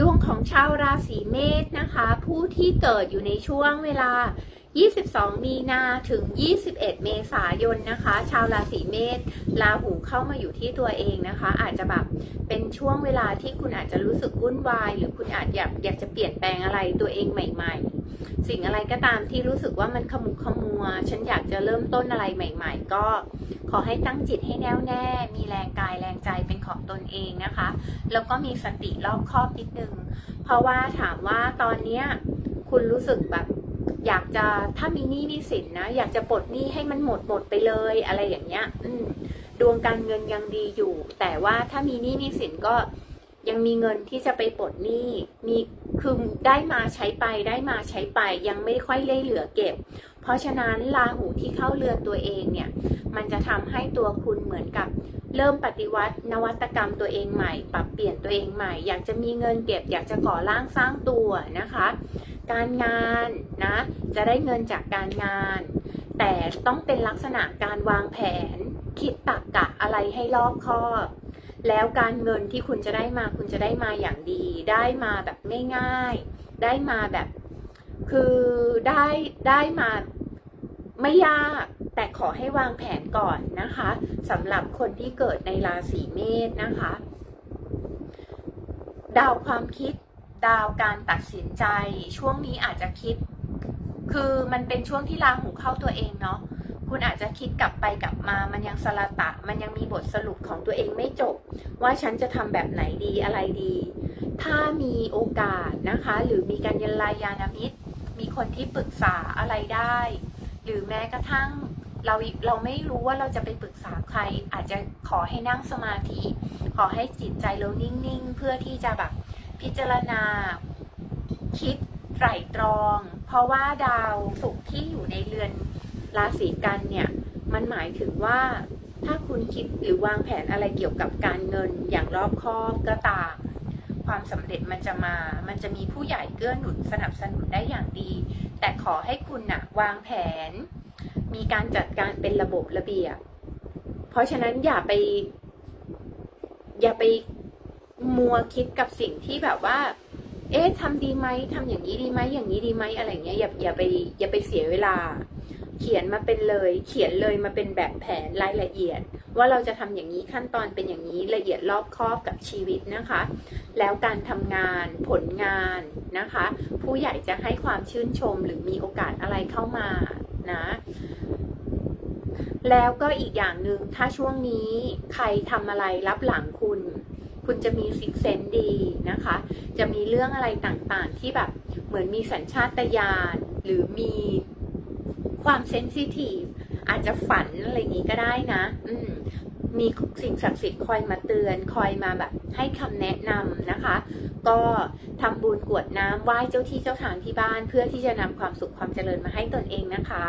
ดวงของชาวราศีเมษนะคะ ผู้ที่เกิดอยู่ในช่วงเวลา 22 มีนาถึง 21 เมษายนนะคะ ชาวราศีเมษราหูเข้ามาอยู่ที่ตัวเองนะคะ อาจจะแบบเป็นช่วงเวลาที่คุณอาจจะรู้สึกวุ่นวาย หรือคุณอาจอยากอยากจะเปลี่ยนแปลงอะไรตัวเองใหม่ ๆ สิ่งอะไรก็ตามที่รู้สึกว่ามันขมุกขมัว ฉันอยากจะเริ่มต้นอะไรใหม่ ๆ ก็ขอให้ตั้งจิตให้แน่วแน่ มีแรงกายแรงใจเป็น ของตนเองนะคะ แล้วก็มีสติรอบคอบนิดนึง เพราะว่าถามว่าตอนเนี้ยคุณรู้สึกแบบอยากจะถ้ามีหนี้มีสินนะ อยากจะปลดหนี้ให้มันหมดหมดไปเลยอะไรอย่างเงี้ย อืดวงการเงินยังดีอยู่ แต่ว่าถ้ามีหนี้มีสินก็ยังมีเงินที่จะไปปลดหนี้มีคือได้มาใช้ไปได้มาใช้ไปยังไม่ค่อยได้เหลือเก็บ เพราะฉะนั้นราหูที่เข้าเรือนตัวเองเนี่ย มันจะทำให้ตัวคุณเหมือนกับ เริ่มปฏิวัตินวัตกรรมตัวเองใหม่ ปรับเปลี่ยนตัวเองใหม่ อยากจะมีเงินเก็บ อยากจะก่อร่างสร้างตัวนะคะ การงานนะ จะได้เงินจากการงาน แต่ต้องเป็นลักษณะการวางแผน คิดตักกะอะไรให้รอบคอบแล้วการเงินที่คุณจะได้มาคุณจะได้มาอย่างดี ได้มาแบบง่ายๆ ได้มาแบบ คือได้ได้มา ไม่ยากแต่ขอให้วางแผนก่อนนะคะสำหรับคนที่เกิดในราศีเมษนะคะ ดาวความคิด ดาวการตัดสินใจ ช่วงนี้อาจจะคิด คือมันเป็นช่วงที่ราหูเข้าตัวเองเนาะคุณอาจจะคิดกลับไปกลับมา มันยังสละตะ มันยังมีบทสรุปของตัวเองไม่จบ ว่าฉันจะทำแบบไหนดีอะไรดี ถ้ามีโอกาสนะคะ หรือมีการยันลายยานามิตร มีคนที่ปรึกษาอะไรได้ หรือแม้กระทั่งเราเราไม่รู้ว่าเราจะไปปรึกษาใคร อาจจะขอให้นั่งสมาธิ ขอให้จิตใจเรานิ่งๆ เพื่อที่จะแบบพิจารณาคิดไตรตรอง เพราะว่าดาวศุกร์ที่อยู่ในเรือนราศีกันเนี่ยมันหมายถึงว่าถ้าคุณคิดหรือวางแผนอะไรเกี่ยวกับการเงินอย่างรอบคอบก็ตาม ความสำเร็จมันจะมา มันจะมีผู้ใหญ่เกื้อหนุนสนับสนุนได้อย่างดี แต่ขอให้คุณนะวางแผน มีการจัดการเป็นระบบระเบียบ เพราะฉะนั้นอย่าไป อย่าไปมัวคิดกับสิ่งที่แบบว่า เอ๊ะทำดีไหมทำอย่างนี้ดีไหมอย่างนี้ดีไหมอะไรเงี้ยอย่าอย่าไปอย่าไปเสียเวลา เขียนมาเป็นเลย เขียนเลยมาเป็นแบบแผนรายละเอียด ว่าเราจะทำอย่างนี้ขั้นตอนเป็นอย่างนี้ละเอียดรอบคอบกับชีวิตนะคะ แล้วการทำงานผลงานนะคะ ผู้ใหญ่จะให้ความชื่นชมหรือมีโอกาสอะไรเข้ามานะแล้วก็อีกอย่างหนึ่งถ้าช่วงนี้ใครทำอะไรรับหลังคุณ คุณจะมีซิกเซนดีนะคะ จะมีเรื่องอะไรต่างๆ ที่แบบเหมือนมีสัญชาตญาณหรือมี ความเซนซิทีฟอาจจะฝันอะไรอย่างนี้ก็ได้นะ อืมมีสิ่งศักดิ์สิทธิ์คอยมาเตือนคอยมาแบบให้คำแนะนำนะคะ ก็ทำบุญกวดน้ำไหว้เจ้าที่เจ้าทางที่บ้าน เพื่อที่จะนำความสุขความเจริญมาให้ตนเองนะคะ